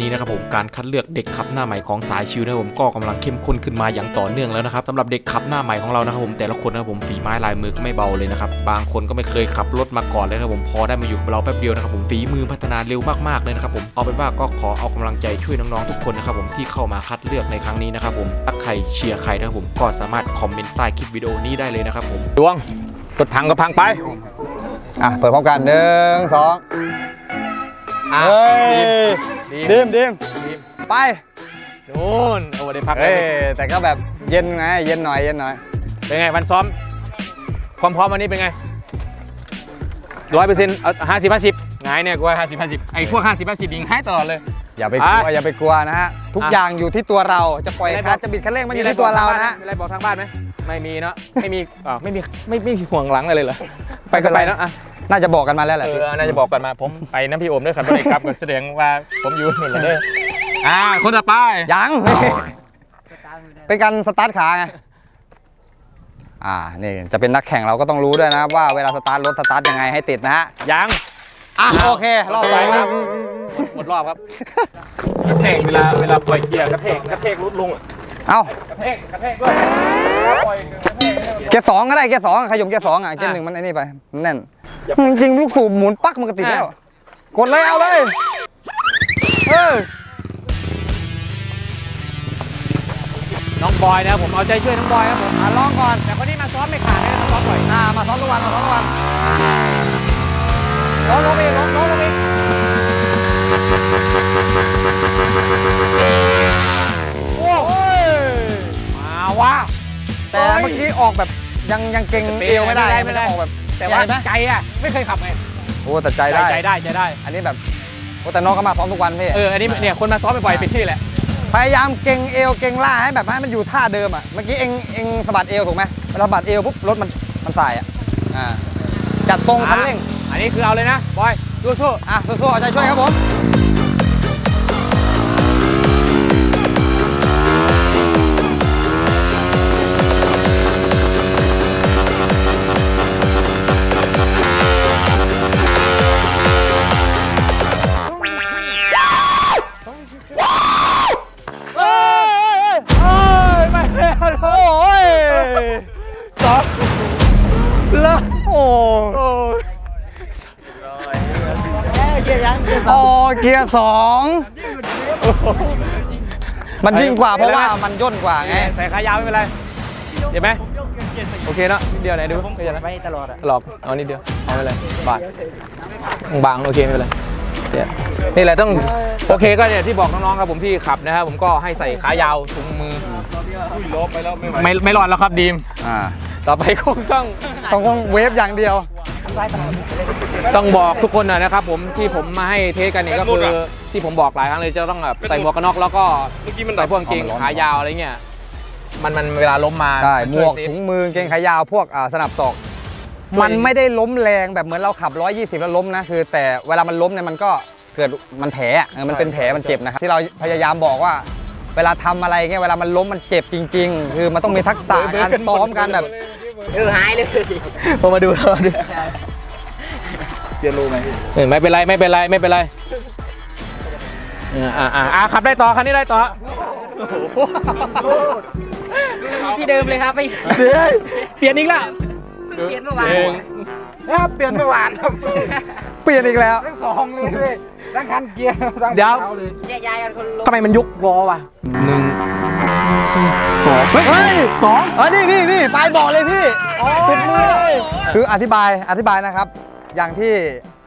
นี้นะครับผมการคัดเลือกเด็กขับหน้าใหม่ของสายชิวนะผมก็กำลังเข้มข้นขึ้นมาอย่างต่อเนื่องแล้วนะครับสำหรับเด็กขับหน้าใหม่ของเรานะครับผมแต่ละคนนะครับผมฝีไม้ลายมือก็ไม่เบาเลยนะครับบางคนก็ไม่เคยขับรถมาก่อนเลยนะครับผมพอได้มาอยู่กับเราแป๊บเดียวนะครับผมฝีมือพัฒนาเร็วมากๆเลยนะครับผมเอาเป็นว่าก็ขอเอากำลังใจช่วยน้องๆทุกคนนะครับผมที่เข้ามาคัดเลือกในครั้งนี้นะครับผมถ้าใครเชียร์ใครนะครับผมก็สามารถคอมเมนต์ใต้คลิปวิดีโอนี้ได้เลยนะครับผมดวงรถพังก็พังไปอะเปิดพร้อมกันหนึ่งสองเฮ้ย ดีมดิมดิมไปนู่นโอ้ได้พักเลเฮ้ยยแต่ก็แบบเย็นไง เย็นหน่อยเย็นหน่อย เป็นไงวันซ้อม ความพร้อมวันนี้เป็นไงร้อยเปอร์เซ็นต์ห้าสิบห้าสิบไงเนี่ยกูว่าห้าสิบห้าสิบไอ้พวกห้าสิบห้าสิบยิงให้ตลอดเลย อย่าไปกลัวอะอย่าไปกลัวนะฮะทุกอะ อย่างอยู่ที่ตัวเราจะปล่อยมีอะไรคลับตอกช์จะบิดคันเร่งมันอยู่ที่ตัวเรานะฮะ มีอะไรบอกทางบ้านไหมไม่มีเนาะไม่มีอ่าไม่มีไม่ไม่มีห่วงหลังอะไรเลยเหรอไปก็ไปเนาะอะ น่าจะบอกกันมาแล้วแหเอละอน่าจะบอกกันมาผมไปน้ำพี่โอมด้วยครับเลยครับก็แสดงว่าผมอยู่นู่นเลยเด้ออ่าคนต่อไปยัง เป็นการสตาร์ทขาไง อ่า นี่จะเป็นนักแข่งเราก็ต้องรู้ด้วยนะว่าเวลาสตาร์ทรถสตาร์ทยังไงให้ติดนะฮะ ยัง อะโอเค รอบไปครับ หมดรอบครับ กระเทกเวลาเวลาปล่อยเกียร์กระเทกกระเทกรุดลงอะเอ้า กระเทกกระเทกด้วยปล่อยกระเทกเกียร์สองก็ได้เกียร์สองขยมเกียร์สองอะเกียร์หนึ่งมันไอ้นี่ไปมันแน่น จริงๆลูกสูบหมุนปักมันก็ติดแล้ว กดเลยเอาเลย เออ น้องบอยนะครับผมเอาใจช่วยน้องบอยครับผมอะลองก่อน แต่คนนี้มาซ้อมไม่ขาดเลยนะมาซ้อมบ่อยอ่ามาซ้อมทุกวันมาซ้อมทุกวันล้มลงอีกล้มล้มลงอีกโอ้ยมาว่ะแต่เมื่อกี้ออกแบบยังยังเก่งเอวไม่ได้ไม่ได้ออกแบบ แต่ว่าเห็นไหม ใจอะไม่เคยขับไงโอ้แต่ใจได้ ใจได้ใจได้ อันนี้แบบโอ้แต่น้องก็มาพร้อมทุกวันพี่เอออันนี้เนี่ยคนมาซ้อมบ่อยๆเป็นที่แหละ พยายามเก่งเอวเก่งล่าให้แบบให้มันอยู่ท่าเดิมอะ เมื่อกี้เองเองสะบัดเอวถูกไหมเวลาสะบัดเอวปุ๊บรถมันมันสายอะ อ่า จัดทรงคันเร่งอันนี้คือเอาเลยนะ บอยสู้อะสู้ๆเอาใจช่วยครับผม สองมันยิ่งกว่าเพราะว่ามันย่นกว่าไงใส่ขายาวไม่เป็นไรเห็นไหมโอเคเนาะนิดเดียวไหนดูไม่ใช่นะไม่ตลอดหลอกเอานิดเดียวเอาไม่เป็นไรบางบางโอเคไม่เป็นไรเนี่ยนี่แหละต้องโอเคก็เนี่ยที่บอกน้องๆครับผมที่ขับนะครับผมก็ให้ใส่ขายาวถุงมือไม่ไม่รอดแล้วครับดีมอ่าต่อไปคงต้องต้องต้องเวฟอย่างเดียว ต้องบอกทุกคนนะนะครับผมที่ผมมาให้เทสกันเนี่ยก็คือที่ผมบอกหลายครั้งเลยจะต้องแบบใส่หมวกกันน็อกแล้วก็ใส่พวกกางเกงขายาวอะไรเงี้ยมันมันเวลาล้มมาใช่นหมช่ยวกเซฟถุงมือกางเกงขายาวพวกอ่าสนับศอกช่วยมันไม่ได้ล้มแรงแบบเหมือนเราขับ 120 แล้วล้มนะคือ แต่เวลามันล้มเนี่ยมันก็เกิดมันแผลอะเออมันเป็นแผลมันเจ็บนะครับที่เราพยายามบอกว่า เวลาทำอะไรเงี้ยเวลามันล้มมันเจ็บจริง ๆ คือมันต้องมีทักษะการซ้อมการแบบพอมาดูเราดู เรียนรู้ไหมไม่เป็นไรไม่เป็นไรไม่เป็นไรเอออ่าอ่าอ่าขับได้ต่อคันนี้ได้ต่อที่เดิมเลยครับไม่เดี๋ยวเปลี่ยนอีกแล้วเปลี่ยนเมื่อวานหงครับเปลี่ยนเมื่อวานครับเปลี่ยนอีกแล้วสองเลยทั้งคันเกียร์ทั้งเดี๋ยวแยกย้ายกันคนลงทำไมมันยุกล้อวะหนึ่งสองเฮ้ยสองเออนี่นี่นี่ปลายบอกเลยพี่ติดมือเลยคืออธิบายอธิบายนะครับ อย่างที่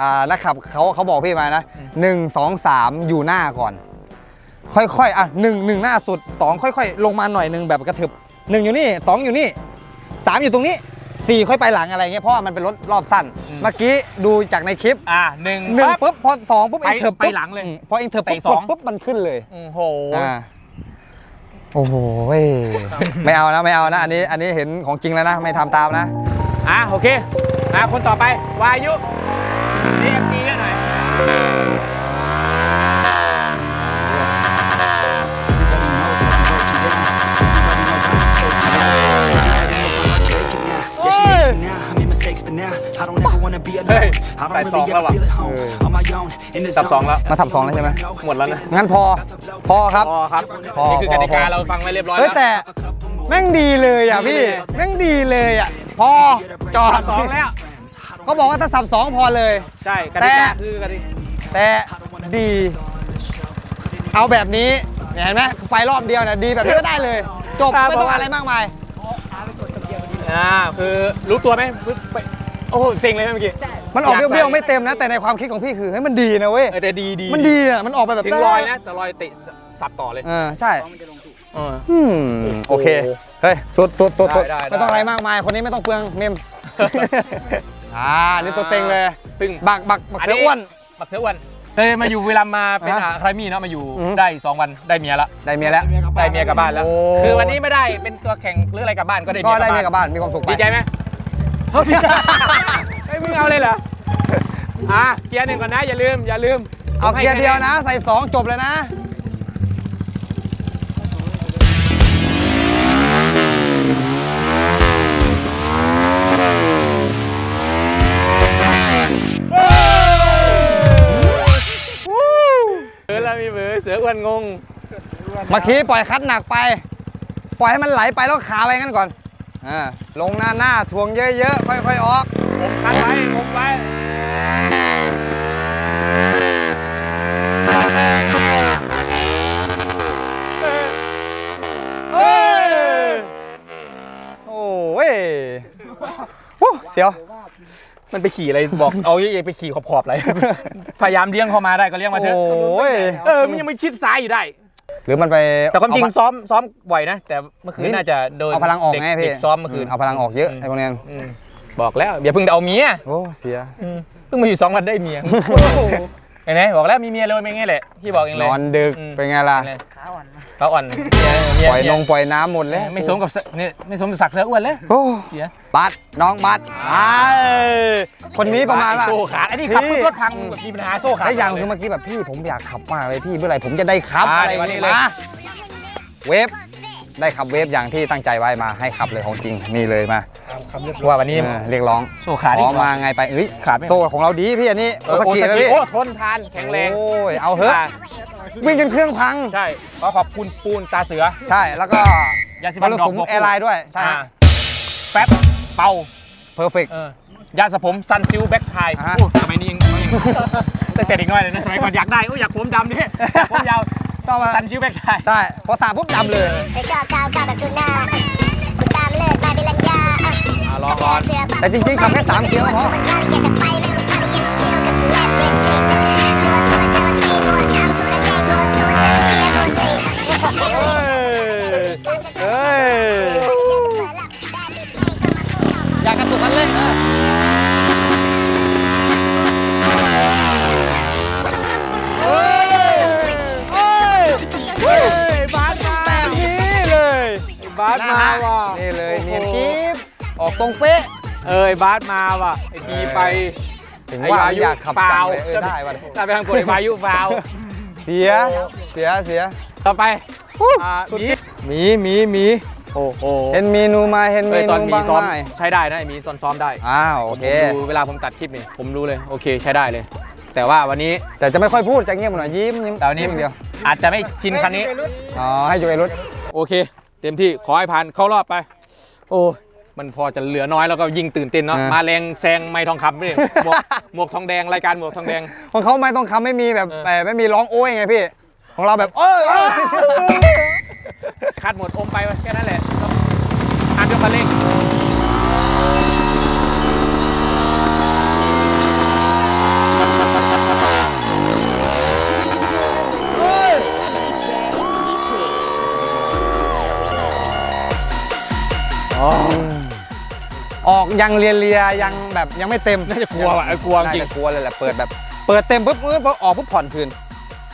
อ่านักขับเขาเขาบอกพี่มานะหนึ่งสองสามอยู่หน้าก่อน ค่อยๆอะหนึ่งหนึ่งหน้าสุดสองค่อย ๆ ลงมาหน่อยหนึ่งแบบกระเถิบหนึ่งอยู่นี่สองอยู่นี่สามอยู่ตรงนี้สี่ค่อยไปหลังอะไรเงี้ยเพราะว่ามันเป็นรถรอบสั้นเมื่อกี้ดูจากในคลิปอ่าหนึ่งหนึ่งปั๊บปุ๊บพอสองปุ๊บไปเองเถิบปุ๊บไปหลังเลย อืมพอเองเถิบปุ๊บไปสองกดปุ๊บมันขึ้นเลย โอ้โห อ่าโอ้โหเว้ย ไม่เอานะไม่เอานะ อันนี้อันนี้เห็นของจริงแล้วนะ ไม่ทำตามนะ อะโอเคอะคนต่อไป วายุนี่เอ็มจีหน่อย Yeah, she hates me now. I made mistakes, but now I don't ever wanna be เฮ้ยใส่สองแล้วว่ะสับสองแล้ว มาสับสองแล้วใช่ไหมหมดแล้วนะ งั้นพอ พอครับ พอครับพอนี่คือกติกาพอเราฟังไว้เรียบร้อยเฮ้ยแล้วแต่แม่งดีเลยอะพี่ แม่งดีเลยอะ พอจอดสับสองแล้ว เขาบอกว่าถ้าสับสองพอเลย ใช่กแต่ติกาคือกติกาแต่ดี เอาแบบนี้เนี่ยเห็นไหมไฟรอบเดียวนะดีแบบนี้ก็ได้เลย จบไม่ต้องอะไรมากมายอ่าคือรู้ตัวไหมปึ๊บไปโอ้โหเซ็งเลยเมื่อกี้ มันออกยาเบี้ยวๆไม่เต็มนะ แต่ในความคิดของพี่คือเฮ้ยมันดีนะเว้ยเออแต่ดีดีมันดีอะมันออกไปแบบถึงรอยนะแต่รอยเตะสับต่อเลยเออใช่เอออืมโอเค เฮ้ย สุดสุดสุดสุดได้ได้ไม่ต้องได้อะไรมากมาย คนนี้ไม่ต้องเปลืองเมม อ่า นี่ตัวเต็งเลยซึ่งบักบักบักเสืออ้วน บักเสืออ้วนเคยมาอยู่เวลามาเป็นอะอ่าใครมีเนาะมาอยู่อือฮึได้สองวันได้เมียละได้เมียแล้วได้เมียกลับบ้านแล้วโอ้คือวันนี้ไม่ได้เป็นตัวแข่งหรืออะไรกลับบ้านก็ได้ก็ได้เมียกลับบ้านมีความสุขไปดีใจไหมเขาดีใจไม่มึงเอาเลยเหรออะเกียร์หนึ่งก่อนนะอย่าลืมอย่าลืมเอาเกียร์เดียวนะ ใส่สองจบเลยนะ วนงงเมื่อกี้ปล่อยคัดหนักไป ปล่อยให้มันไหลไปแล้วขาไปงั้นก่อนอ่าลงหน้าหน้าทวงเยอะๆค่อยๆออกงคันไว้งงไว้เฮ้ยโอ้ยโอ้เสียว มันไปขี่อะไรบอก เอาเยอะๆไปขี่ขอบๆอะไร พยายามเลี้ยงเข้ามาได้ก็เลี้ยงมาเถอะโอ้ย เออ มันยังไม่ชิดซ้ายอยู่ได้ หรือมันไปแต่ความจริงเอซ้อมซ้อมบ่อยนะ แต่เมื่อคืนนี่น่าจะโดนเอาพลังออกไงเด็พี่เด็ซ้อมเมื่อคืนเอาพลังออกเยอะไอ้พวกเนี้ยอืมบอกแล้วอย่าเพิ่งเอาเมียโอ้เสียอืมเพิ่งมาอยู่สองวันได้เมียเห็นไหมบอกแล้วมีเมียเลยเป็นไงแหละพี่บอกเองเลยนอนดึกมเป็นไงล่ะเขาอ่อนเมียเมีปล่อยเมีนงปล่อยน้ำหมดเลยไม่สมกับเสือเนี่ยไม่สมกับศักดิ์เสืออ้วนเลยโอ้เสียบัตรน้องบัตรไอ้คนนี้ประมาณว่าโซ่ขาดอันนี้ขับพี่รถพังแบบมีปัญหาโซ่ขาดและอย่างคือเมื่อกี้แบบพี่ผมอยากขับมากเลยพี่เมื่อไหร่ผมจะได้ขับอ่าอะไรเดี๋ยววันนี้นี่เลยมาเวฟ ได้ขับเวฟอย่างที่ตั้งใจไว้มาให้ขับเลยของจริงนี่เลยมาว่าวันนี้ เออเรียกร้องโซ่ขาดขอีกอเหรอมาไงไปเอ้ยขาดไหมโซ่ของเราดีพี่อันนี้เออโอโอซาซากิกิโอ้ทนทานแข็งแรงโอ้ยเอาเถอะอ่าวิ่งจนเครื่องพัง ใช่ขอขอบคุณปูนตาเสือ ใช่แล้วก็ยาสีฟันมรดอกสุมบัวคู่แอร์ไลน์ด้วยใช่อ่าแป๊บเป่าเพอร์เฟก เออยาสระผมซันซิลแบ็กชายอ่าฮะ โอ้สมัยนี้ยังตั้งแต่เด็กน้อยเลยนะสมัยก่อนอยากได้โอ้ยอยากผมดำดิผมยาว ต้องมาซันซิลแบ็กชายใช่พอสระปุ๊บดำเลยเธอชอบก้าวก้าวแบบจุนาคุณตามเลิศมาเป็นลัญญาอะอะลองก่อนแต่จริงๆขับแค่สามเกียร์ก็พอ มาว่ะนี่เลยโอ้โหเนียนกิ๊บออกตรงเป๊ะ เอ้ยบาสมาว่ะไอทีไปถึงว่าไอ้อยากขับฟาจังวเลยเออได้ว่ะได้ไปทางกดไอ้วายุฟาวเสียเสียเสียต่อไปฮู้อ่าสุดหมีที่หมีหมีหมี โอ้โห เห็นเมนูมาเห็นเมเอ้ยตอนนูหมีบ้างซ้อมไหมใช้ได้นะไอ้หมีซ้อมซ้อมได้ อ้าวโอเคผมดูเวลาผมตัดคลิปนี่ ผมรู้เลย โอเคใช้ได้เลย แต่ว่าวันนี้ แต่จะไม่ค่อยพูดจะเงียบหน่อยยิ้มยิ้มแต่วันนี้ยิ้มเดียว อาจจะไม่ชินคันนี้ อ๋อ ให้อยู่ไอ้รุดโอเค เต็มที่ขอให้ผ่านเข้ารอบไป โอ้มันพอจะเหลือน้อยแล้วก็ยิ่งตื่นเต้นเนาะมาแรงแซงไม่ทองคำนี่หมวกหมวกทองแดงรายการหมวกทองแดง ของเขาไม่ต้องคำไม่มีแบบเออแต่ไม่มีร้องโอ้ยไงพี่ ของเราแบบเอ้ยเอ้ยคัดหมดอมไปแค่นั้นแหละห้ามยกคันเร่ง ออกยังเลียเลียยังแบบยังไม่เต็มน่าจะกลัวว่ะเออกลัวจริงน่าจะกลัวเลยแหละเปิดแบบ เปิดเต็มปุ๊บปุ๊บปุ๊บออกปุ๊บผ่อนคืน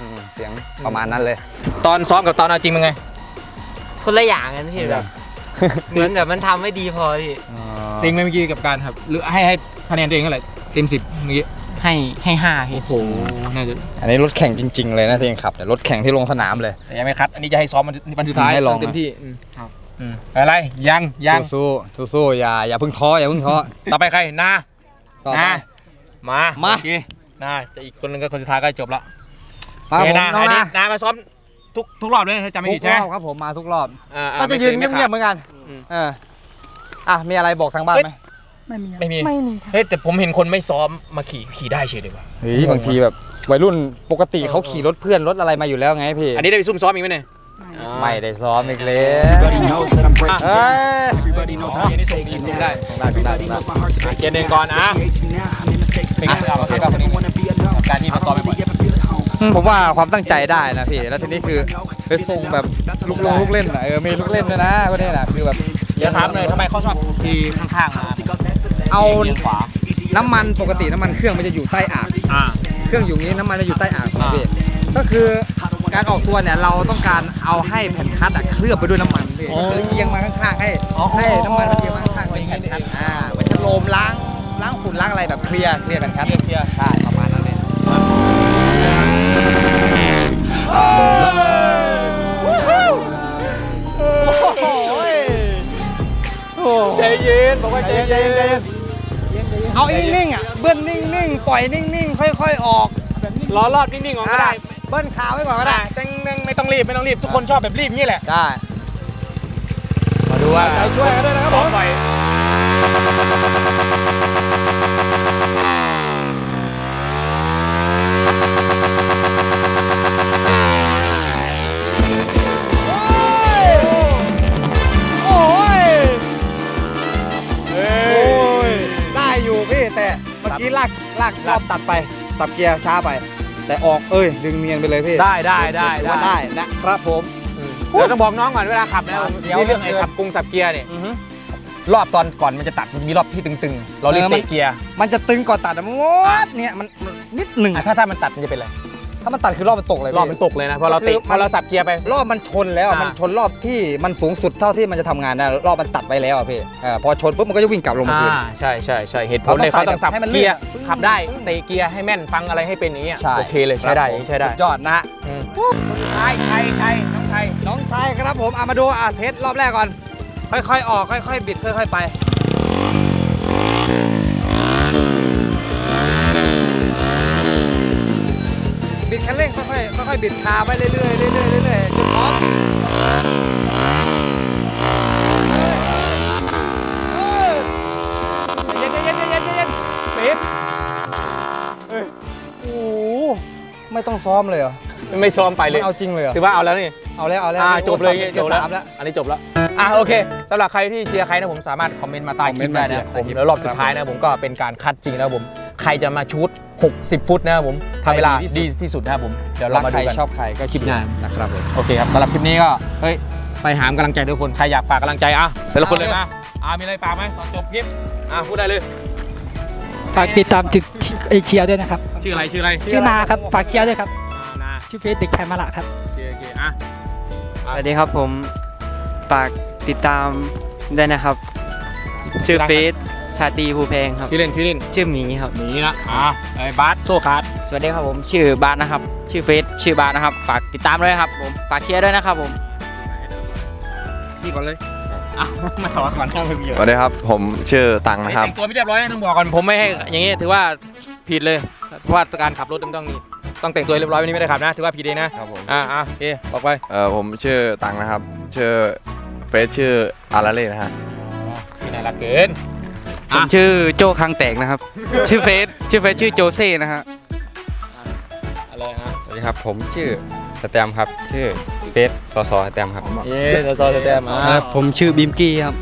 อืมเสียงประมาณนั้นเลย ตอนซ้อมกับตอนเอาจริงเป็นไง คนละอย่างกันพี่แบบเหมือนแบบมันทำไม่ดีพอพี่จริงไหมเมื่อกี้กับการครับ หรือให้ให้คะแนนตัวเองเท่าไหร่เต็มสิบเมื่อกี้ให้ให้ห้าพี่โอ้โหน่าจะอันนี้รถแข่งจริง ๆ เลยนะที่ยังขับแต่รถแข่งที่ลงสนามเลยแต่ยังไม่คัด อันนี้จะให้ซ้อมวันวันสุดท้ายให้ลองนะเต็มที่อืม อืมอะไรยังยังสู้สู้สู้ๆอย่าอย่าเพิ่งท้ออย่าเพิ่งท้อต่อไปใครนาต่อไป นามามา โอเคนะแต่อีกคนนึงก็คนสุดท้ายก็จบละมาโอผเคมนะน้องไอ้นี่นะนามาซ้อมทุกทุกรอบเลยถ้าจำไม่ทุผิดกใช่รไหมอบครับผมมาทุกรอบอ่าอ่าก็จะยืนไม่คเงียบๆเหมือนกัน อืม เอออะมีอะไรบอกทางบ้านไหมไม่มีไม่มีเฮ้ยแต่ผมเห็นคนไม่ซ้อมมาขี่ขี่ได้เฉยเลยว่ะเฮ้ยบางทีแบบ วัยรุ่นปกติเขาขี่รถเพื่อนรถอะไรมาอยู่แล้วไงพี่อันนี้ได้ไปซุ่มซ้อมอีกไหมเนี่ย ไม่ได้ซ้อมอีกแล้ว Everybody knows that I'm breaking. เฮ้ย Everybody knows I'm getting taken. ได้ได้ได้ได้เกียร์หนึ่งก่อนอะเป็นไงครับโอเคครับวันนี้กับการที่มาซ้อมบ่อย อืมผมว่าความตั้งใจได้นะพี่ แล้วทีนี้คือคือส่งแบบลูกลงลูกเล่นอะเออมีลูกเล่นด้วยนะคนนี้น่ะคือแบบๆเดี๋ยวถามเลยทำไมเขาชอบขี่ข้างๆมาเอาเลี้ยงขวา น้ำมันปกติน้ำมันเครื่องมันจะอยู่ใต้อ่าง อ่า เครื่องอยู่นี้น้ำมันจะอยู่ใต้อ่างอ่าพี่ ก็คือ การออกตัวเนี่ยเราต้องการเอาให้แผ่นคัดอะเคลือบไปด้วยน้ำมันพี่ก็คือเอียงมาข้างๆให้ให้น้ำมันมันเอียงมาข้างๆเป็นแผ่นคัดอ่าไว้ชะโลมล้างล้างฝุ่นล้างอะไรแบบเคลียร์เคลียร์แผ่นคัดเคลียร์ใช่ประมาณนั้นเลยโอ้ใจเย็นบอกว่าใจใจเย็เย็นนใจเย็น เอานิ่งๆอะเบิ้ลนิ่งๆ ปล่อยนิ่งๆ ค่อยๆ ออก รอรอบนิ่งๆก่อนก็ได้ เบิ้ลขาไว้ก่อนก็ได้แต่งๆไม่ต้องรีบไม่ต้องรีบทุกคนชอบแบบรีบงี้แหละ ได้ มาดูว่าใจช่วยกันด้วยนะครับผมซ้อปล่อยโอ้ยโอ้ยได้อยู่พี่แต่เมื่อกี้ลากลากรอบตัดไปสับเกียร์ช้าไป แต่ออกเอ้ย ดึงเนียนไปเลยพี่ได้ได้ได้ถือว่าได้นะครับผม เดี๋ยวต้องบอกน้องก่อนเวลาขับนะผมเดี๋ยว นี่เรื่องไอ้ขับกรุงสับเกียร์เนี่ยอือฮึรอบตอนก่อนมันจะตัดมันจะมีรอบที่ตึงๆ เราเรียกเออมันเตะเกียร์มันจะตึงก่อนตัดอะมดเนี่ยมันมันนิดหนึ่งอะถ้าถ้ามันตัดมันจะเป็นอะไร ถ้ามันตัดคือรอบมันตกเลยพี่รอบมันตกเลยนะพอเราเตะก็คือพอเราสับเกียร์ไป รอบมันชนแล้วอะอ่ามัมันชนรอบที่มันสูงสุดเท่าที่มันจะทำงานได้รอบมันตัดไปแล้วอะพี่เออพอชนปุ๊บมันก็จะวิ่งกลับลงมาคืนอ่าใช่ใช่ใช่เหตุผลเราต้องเลยเขาต้องสับให้มันเกียร์ลื่นขับได้เตะเกียร์ให้แม่นฟังอะไรให้เป็นอย่างเงี้ยใช่โอเคเลยใช้ได้ครับผมใช้ได้สุดยอดนะอืมสุดท้ายใช่ใช่น้องชัยน้องชายครับผมเอามาดูอะเทสรอบแรกก่อน ค่อยๆออกค่อยๆบิดค่อยๆไป คันเร่งค่อยๆค่อยๆบิดคาไปเรื่อยๆเรื่อยๆเรื่อยๆจนพร้อมเย็นเย็นเย็นเย็นเย็นปิดโอ้โหไม่ต้องซ้อมเลยเหรอ ไม่ซ้อมไปเลยมันเอาจริงเลยเหรอ ถือว่าเอาแล้วนี่ เอาแล้วเอาแล้วอ่าจบเลยจบแล้ว สามแล้ว อันนี้จบแล้ว อะโอเคสำหรับใครที่เชียร์ใครนะผมสามารถคอมเมนต์มาใต้คลิปได้นะคอมเมนต์มาเชียร์แล้วรอบสุดท้ายนะผมก็เป็นการคัดจริงนะครับผม ใครจะมาชุด 60 ฟุตนะครับผมทำเวลาใครดีดีที่สุดที่สุดนะครับผมเดี๋ยวรัเรากมาใครดูกันชอบใครก็คลิปหน้านะครับผมโอเคครับสำหรับคลิปนี้ก็เฮ้ยไปหามกำลังใจทุกคนใครอยากฝากกำลังใจอะแต่ละคนเลยมาอ่ามีอะไรฝากไหมตอนจบคลิปอะพูดได้เลยฝากติดตามถึงเอเชียด้วยนะครับ ชื่ออะไรชื่ออะไรชื่อนาครับฝากเชียร์ด้วยครับอ่านาชื่อเฟซเด็กไทยมาละครับโอเคโอเคอะสวัสดีครับผมฝากติดตามด้วยนะครับ ชื่อเฟซ ชาตรีภูเพงครับชื่อเล่นชื่อเล่นชื่อหมีครับ หนีนะอะไอ้บาสโซคาร์ดสวัสดีครับผมชื่อบาสนะครับ ชื่อเฟซชื่อบาสนะครับ ฝากติดตามด้วยนะครับผมฝากเชียร์ด้วยนะครับผมพี่ก่อนเลยอ้าวไม่ถอดก่อนหน้าไม่มีสวัสดีครับ ผมชื่อตังนะครับแต่งตัวไม่เรียบร้อยนะต้องบอกก่อนผมไม่ให้อย่างงี้ถือว่าผิดเลยเพราะว่าการขับรถมันต้องนี่ต้องแต่งตัวเรียบร้อยวันนี้ไม่ได้ขับนะถือว่าผิดเองนะครับผม อ่าอ่าโอเคบอกไปเอ่อผมชื่อตังนะครับ ชื่อเฟซชื่ออาราเล่นะฮะพี่น่ารักเกิน ผมชื่อโจคังแตกนะครับ ชื่อเฟซชื่อเฟซชื่อโจเซ่นะฮะอะไรอะสวัสดีครับ ผมชื่อสแตมครับ ชื่อเฟซสสสแตมครับเย้เดี๋ยวซอสแตมอะผมชื่อบิมกี้ครับ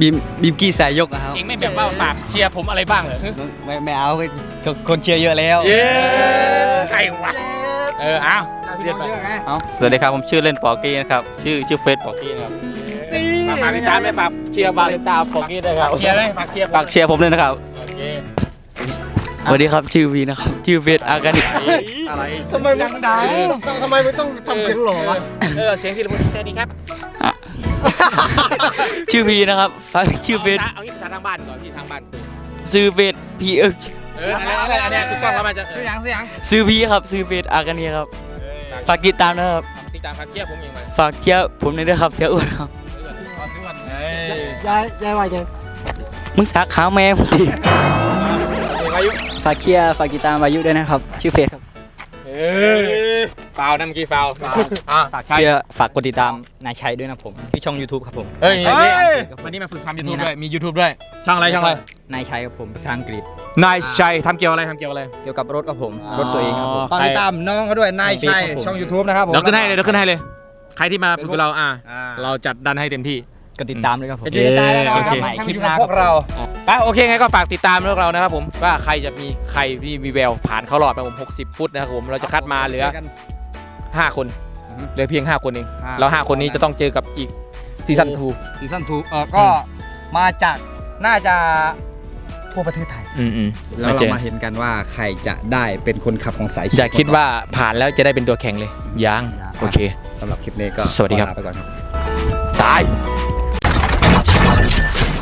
บิมบิมกี้สายยกครับเองไม่แบบว่าฝากเชียร์ผมอะไรบ้างเหรอไม่ไม่เอาคนเชียร์เยอะแล้วเย้ใครวะเออเอาพี่เรียนน้องไปเยอะไงสวัสดีครับผมชื่อเล่นปอกี้นะครับ ชื่อชื่อเฟซปอกี้นะครับ ฝากฝากติดตามไหมฝากเชียร์บาลิตาของกี้ด้วยครับเชียร์ไหมฝากเชียร์ฝากเชียร์ผมด้วยนะครับโอเคสวัสดีครับชื่อวีนะครับชื่อเฟซอากานิอะไรทำไมมึงด่าทำไมมึงต้องทำเสียงหล่อวะเออเสียงที่เราสวัสดีครับอะชื่อวีนะครับฟังชื่อเฟซเอางี้ภาษาทางบ้านก่อนที่ทางบ้านคุยชื่อเฟซพีเออเอออะไรอะไรอันเนี้ยถูกต้องแล้วมันจะเสียงเสียงชื่อพีครับชื่อเฟซอากานิครับฝากติดตามนะครับติดตามฝากเชียร์ผมอย่างไรฝากเชียร์ผมด้วยนะครับเชียร์อ้วนครับเฮ้ ยยายยายว่าจะมึงสักขาแม่ผมดิโอเควายุฝากเชียร์ฝากติดตามวายุด้วยนะครับ ชื่อเฟซครับเออฟาวนั่นเมื่อกี้ฟาวอะฝากใช่เชียร์ฝากกดติดตามนายชัยด้วยนะผมที่ช่อง YouTube ครับผมเอ้ยนายนี่ชัยวันนี้มาฝึกทำยูทูบด้วยมี YouTube ด้วยช่างอะไรช่างอะไรนายชัยครับผมภาษาอังกฤษนายชัยทำเกี่ยวอะไรทำเกี่ยวอะไรเกี่ยวกับรถครับผมรถตัวเองครับผมฝากติดตามน้องเขาด้วยนายชัยครับผมช่อง YouTube นะครับผมเดี๋ยวขึ้นให้เลยเดี๋ยวขึ้นให้เลย ใครที่มาฝึกกับเราอะอ่าเราจัดดันให้เต็มที่ ก็ติดตามด้วยครับผมเป็นที่ได้แน่นอนครับโอเคทั้งอยู่กับพวกเรา ไปโอเคไงก็ฝากติดตามพวกเรานะครับผมว่าใครจะมีใครที่มีแววผ่านเข้ารอบไปผม 60 ฟุตนะครับผมเราจะคัดมาเหลือ 5 คนเหลือเพียง 5 คนเองห้าแล้ว 5 คนนี้จะต้องเจอกับอีกซีซั่น2ซีซั่นทูเออก็มาจากน่าจะทั่วประเทศไทยอืมอืมแล้วเรามาเห็นกันว่าใครจะได้เป็นคนขับของสายอย่าคิดว่าผ่านแล้วจะได้เป็นตัวแข่งเลยยัง โอเค สำหรับคลิปนี้ก็สวัสดีครับ ขอลาไปก่อนครับ ตาย you